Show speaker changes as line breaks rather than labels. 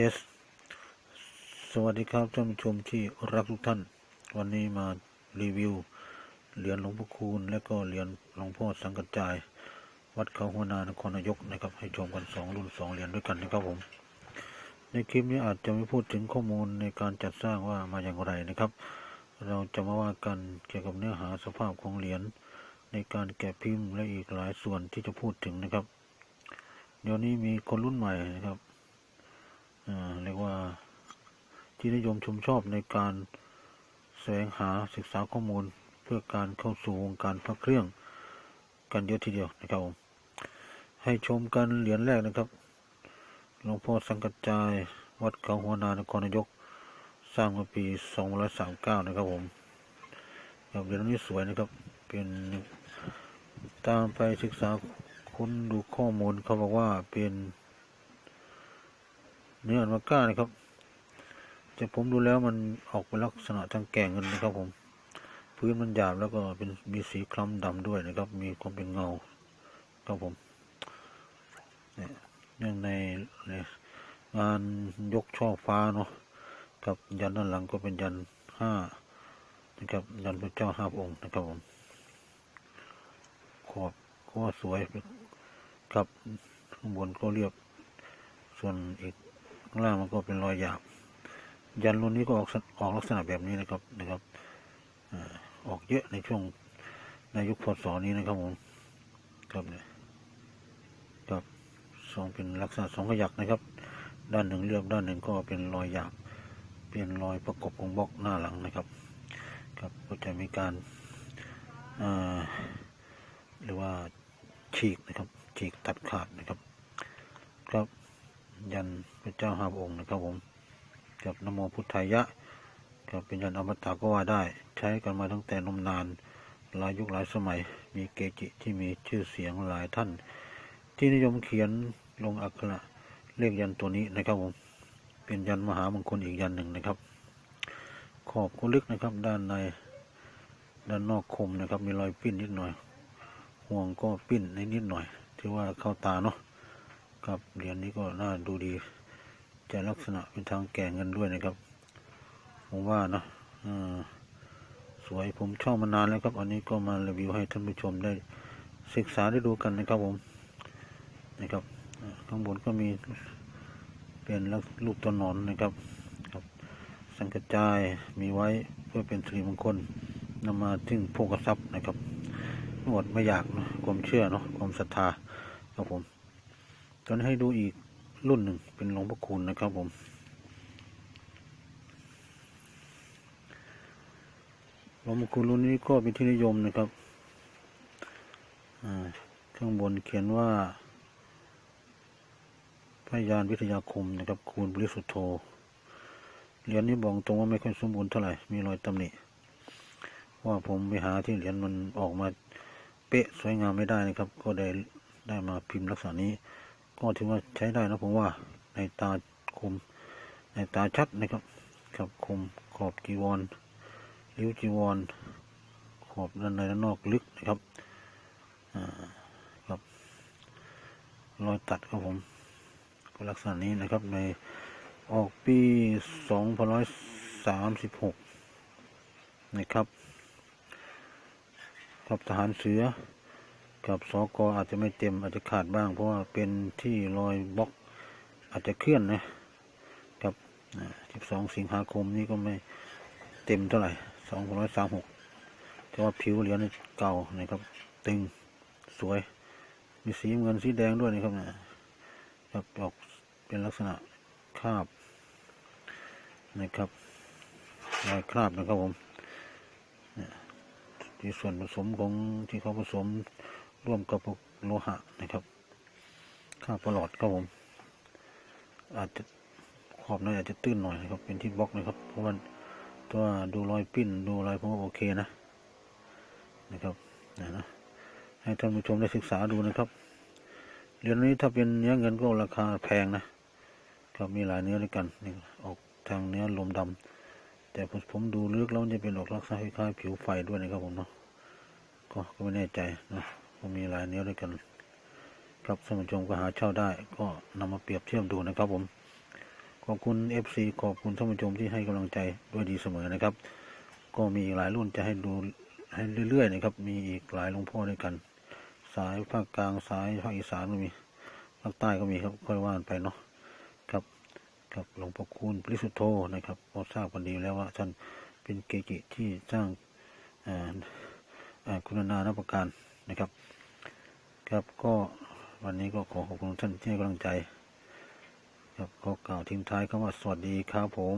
สสวัสดีครับท่านผู้ชมที่รักทุกท่าน วันนี้มารีวิวเหรียญหลวงพ่อคูณ และก็เหรียญหลวงพ่อสังกัจจาย วัดเขาหัวนานครนายกนะครับ ให้ชมกันสองรุ่นสองเหรียญด้วยกันนะครับผม ในคลิปนี้อาจจะไม่พูดถึงข้อมูลในการจัดสร้างว่ามาอย่างไรนะครับ เราจะมาว่ากันเกี่ยวกับเนื้อหาสภาพของเหรียญในการแกะพิมพ์และอีกหลายส่วนที่จะพูดถึงนะครับ เดี๋ยวนี้มีคนรุ่นใหม่นะครับ เรียกว่าที่นิยมชมชอบในการแสวงหาศึกษาข้อมูลเพื่อการเข้าสู่วงการพระเครื่องกันเยอะทีเดียวนะครับผมให้ชมกันเหรียญแรกนะครับหลวงพ่อสังกัจจายวัดเขาหัวนานครนายก สร้างมาปี2539 นะครับผมครับเหรียญนี้สวยนะครับ เป็นตามไปศึกษาค้นดูข้อมูลเขาบอกว่าเป็น เนื้ออันมาก้านะครับแต่ผมดูแล้วมันออกเป็นลักษณะทางแก่งเงินนะครับผม พื้นมันหยาบแล้วก็เป็นมีสีคล้ำดำด้วยนะครับ มีความเป็นเงาครับผมเนี่ยเนื่องในงานยกช่อฟ้าเนาะกับยันด้านหลังก็เป็นยันห้านะครับยันพระเจ้าห้าองค์นะครับผมขอบก็สวยครับข้างบนก็เรียบส่วนอีก ข้างล่างมันก็เป็นรอยหยาบ ยันรุ่นนี้ก็ออกออกลักษณะแบบนี้นะครับนะครับออกเยอะในช่วงในยุคพศนี้นะครับผมครับเนี่ยครับสองเป็นลักษณะสองขยักนะครับ ด้านหนึ่งเรียบด้านหนึ่งก็เป็นรอยหยาบเป็นรอยประกบของบล็อกหน้าหลังนะครับ ครับก็จะมีการอ่าหรือว่าฉีกนะครับฉีกตัดขาดนะครับ ครับ ยันพระเจ้าห้าองค์นะครับผมกับนโมพุทธายะกับเป็นยันอมตะก็ว่าได้ ใช้กันมาตั้งแต่นมนานหลายยุคหลายสมัย มีเกจิที่มีชื่อเสียงหลายท่าน ที่นิยมเขียนลงอักขระเลขยันตัวนี้นะครับผมเป็นยันมหามงคลอีกยันหนึ่งนะครับ ขอบก็ลึกนะครับ ด้านในด้านนอกคมนะครับ มีรอยปิ้นนิดหน่อย ห่วงก็ปิ้นนิดหน่อย ที่ว่าเข้าตาเนาะ ครับเหรียญนี้ก็น่าดูดี จะลักษณะเป็นทางแก่เงินด้วยนะครับ ผมว่านะอ่าสวยผมชอบมานานแล้วครับ อันนี้ก็มารีวิวให้ท่านผู้ชมได้ศึกษาได้ดูกันนะครับผมนะครับข้างบนก็มีเป็นลักรูปตัวหนอนนะครับครับ สังกระจายมีไว้เพื่อเป็นสิริมงคลนำมาถึงโภกทรัพย์นะครับนวดไม่อยากนะความเชื่อเนาะความศรัทธาครับผม นนี้ให้ดูอีกรุ่นหนึ่งเป็นหลวงพ่อคูณนะครับผม หลวงพ่อคูณรุ่นนี้ก็เป็นที่นิยมนะครับข้างบนเขียนว่าพยานวิทยาคมนะครับ คูณบริสุทธโธเหรียญนี้บอกตรงว่าไม่ค่อยสมบูรณ์เท่าไหร่ มีรอยตำหนิว่าผมไปหาที่เหรียญมันออกมาเป๊ะสวยงามไม่ได้นะครับ ก็ได้ได้มาพิมพ์ลักษณะนี้ ก็ถือว่าใช้ได้นะผมว่าในตาคมในตาชัดนะครับครับคมขอบจีวรริ้วจีวร ขอบด้านในด้านนอกลึกนะครับอ่าครับรอยตัดครับผมก็ลักษณะนี้นะครับในออกปีสองพันร้อยสามสิบหกนะครับครับทหารเสือ กับสกออาจจะไม่เต็มอาจจะขาดบ้าง เพราะว่าเป็นที่รอยบล็อกอาจจะเคลื่อนนะครับ12 สิงหาคมนี้ก็ไม่เต็มเท่าไหร่236แต่ว่าผิวเหรียญนี่เก่านะครับตึงสวย มีสีเงินสีแดงด้วยนะครับนะครับออกเป็นลักษณะคราบนะครับรอยคราบนะครับผมที่ส่วนผสมของที่เขาผสม ร่วมกับพวกโลหะนะครับ ค่าประหลอดครับผม อาจจะขอบน่อยอาจจะตื้นหน่อยนะครับ เป็นที่บล็อกนะครับ เพราะว่าตัวดูรอยปิ้นดูรอะไรผมว่าโอเคนะนะครับนะนะให้ท่านผู้ชมได้ศึกษาดูนะครับเรียญนี้ถ้าเป็นเนื้อเงินก็ราคาแพงนะครับมีหลายเนื้อด้วยกันนี่ออกทางเนื้อลมดำแต่ผมดูลึกแล้วมันจะเป็นออกลักษณะคล้ายๆผิวไฟด้วยนะครับผมเนาะก็ไม่แน่ใจนะ ก็มีหลายเนื้อด้วยกัน ครับท่าชมก็หาเช่าได้ ก็นำมาเปรียบเทียบดูนะครับผม ขอบคุณ FC ขอบคุณท่านผู้ชมที่ให้กำลังใจด้วยดีเสมอนะครับ ก็มีอีกหลายรุ่นจะให้ดูให้เรื่อยๆนะครับ มีอีกหลายหลวงพ่อด้วยกัน สายภาคกลางสายภาคอีสานก็มีภาคใต้ก็มีครับค่อยว่ากันไปเนาะครับครับหลวงพ่อคูณปริสุทธโธนะครับเราทราบกันดีแล้วว่าท่านเป็นเกจิที่สร้างคุณนานประการนะครับ ครับก็วันนี้ก็ขอขอบคุณท่านที่ให้กำลังใจ ครับขอกล่าวทิ้งท้ายคำว่าสวัสดีครับผม